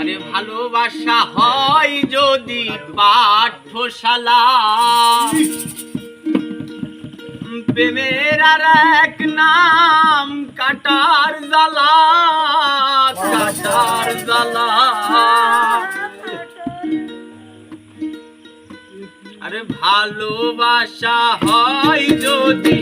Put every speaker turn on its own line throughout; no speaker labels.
আরে ভালোবাসা হয় যদি পাঠশালা। প্রেমের আর এক নাম কাটার জ্বালা কাটার জ্বালা। আরে ভালোবাসা হয় যদি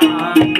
Bye.